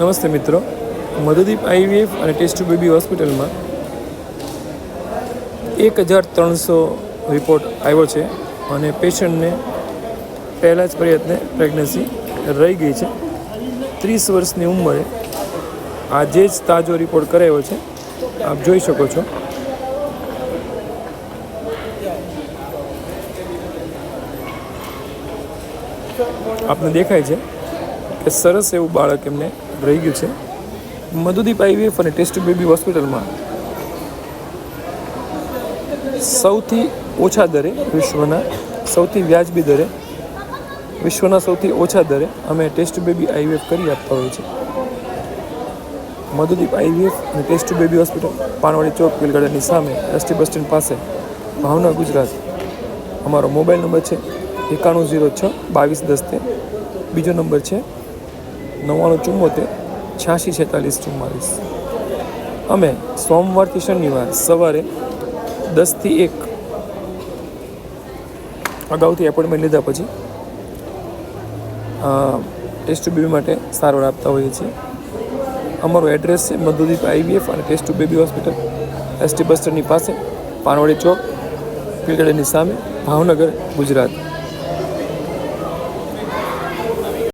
નમસ્તે મિત્રો. મધુદીપ આઈવીએફ અને ટેસ્ટ બેબી હોસ્પિટલમાં એક હજાર ત્રણસો રિપોર્ટ આવ્યો છે અને પેશન્ટને પહેલાં જ પ્રયત્ને પ્રેગ્નન્સી રહી ગઈ છે. ત્રીસ વર્ષની ઉંમરે આજે જ તાજો રિપોર્ટ કરાયો છે. આપ જોઈ શકો છો. આપને દેખાય છે કે સરસ એવું બાળક એમને રહી ગયું છે. મધુદીપ આઈવીએફ અને ટેસ્ટ બેબી હોસ્પિટલમાં સૌથી ઓછા દરે વિશ્વના સૌથી વ્યાજબી દરે, વિશ્વના સૌથી ઓછા દરે અમે ટેસ્ટ બેબી આઈવીએફ કરી આપતા હોઈએ છીએ. મધુદીપ આઈવીએફ અને ટેસ્ટ બેબી હોસ્પિટલ, પાનવાડી ચોક પીલ સામે, એસટી બસ સ્ટેન્ડ પાસે, ભાવનગર, ગુજરાત. અમારો મોબાઈલ નંબર છે એકાણું ઝીરો છ બાવીસ દસ તે બીજો નંબર છે નવ્વાણું ચુમ્મોતેર છ્યાસી છેતાલીસ ચુમ્માલીસ અમે સોમવારથી શનિવાર સવારે દસથી એક અગાઉથી એપોઇન્ટમેન્ટ લીધા પછી ટેસ્ટ બેબી માટે સારવાર આપતા હોઈએ છીએ. અમારું એડ્રેસ છે મધુદીપ આઈવીએફ અને test baby hospital ST bus સ્ટેન્ડની પાસે, પાનવાડી ચોક ફિલ્ડની સામે, ભાવનગર, ગુજરાત.